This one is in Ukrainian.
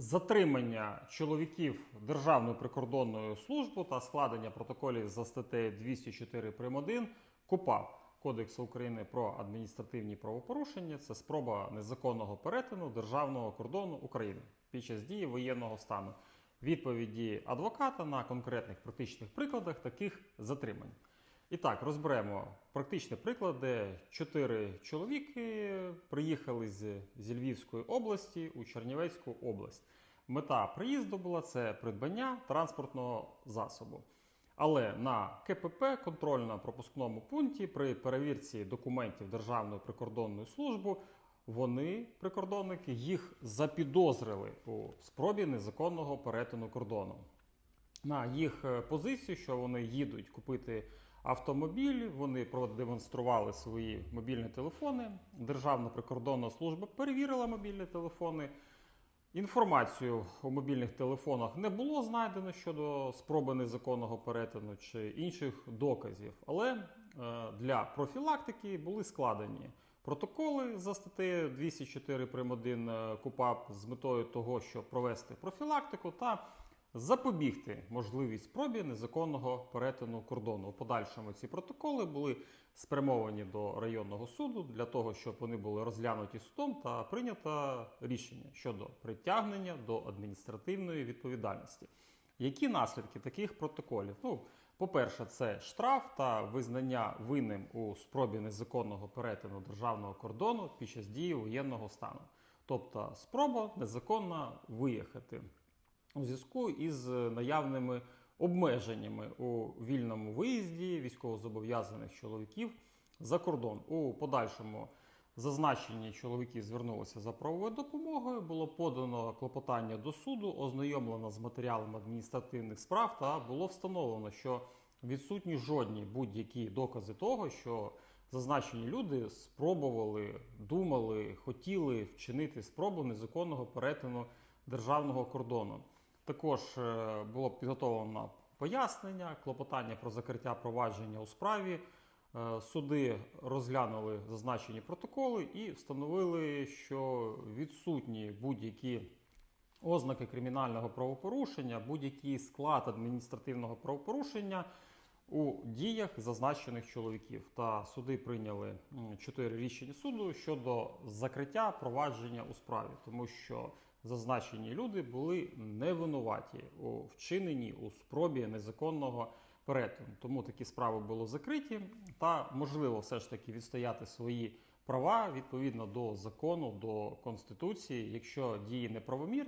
затримання чоловіків Державною прикордонною службою та складення протоколів за статтею 204 прим. 1 КУПАП Кодексу України про адміністративні правопорушення це спроба незаконного перетину державного кордону України під час дії воєнного стану. Відповіді адвоката на конкретних практичних прикладах таких затримань. І так, розберемо практичні приклади. Чотири чоловіки приїхали з, зі Львівської області у Чернівецьку область. Мета приїзду була це придбання транспортного засобу. Але на КПП контрольно-пропускному пункті при перевірці документів Державної прикордонної служби вони, прикордонники, їх запідозрили у спробі незаконного перетину кордону на їх е, позицію, що вони їдуть купити автомобіль. Вони продемонстрували свої мобільні телефони. Державна прикордонна служба перевірила мобільні телефони. Інформацію у мобільних телефонах не було знайдено щодо спроби незаконного перетину чи інших доказів, але е, для профілактики були складені протоколи за статтею 204 прим. 1 е, КУПАП з метою того, щоб провести профілактику та запобігти можливість спробі незаконного перетину кордону. У подальшому ці протоколи були спрямовані до районного суду для того, щоб вони були розглянуті судом та прийнято рішення щодо притягнення до адміністративної відповідальності. Які наслідки таких протоколів? Ну, по-перше, це штраф та визнання винним у спробі незаконного перетину державного кордону під час дії воєнного стану, тобто спроба незаконно виїхати у зв'язку із наявними обмеженнями у вільному виїзді військовозобов'язаних чоловіків за кордон. У подальшому зазначені чоловіки звернулися за правовою допомогою. Було подано клопотання до суду, ознайомлено з матеріалами адміністративних справ та було встановлено, що відсутні жодні будь-які докази того, що зазначені люди спробували, думали, хотіли вчинити спробу незаконного перетину державного кордону. Також е, було підготовлено пояснення, клопотання про закриття провадження у справі. Е, Суди розглянули зазначені протоколи і встановили, що відсутні будь-які ознаки кримінального правопорушення, будь-який склад адміністративного правопорушення у діях зазначених чоловіків. Та суди прийняли чотири рішення суду щодо закриття провадження у справі, тому що зазначені люди були невинуваті у вчиненні у спробі незаконного перетину. Тому такі справи були закриті, та можливо все ж таки відстояти свої права відповідно до закону, до конституції, якщо дії неправомірні.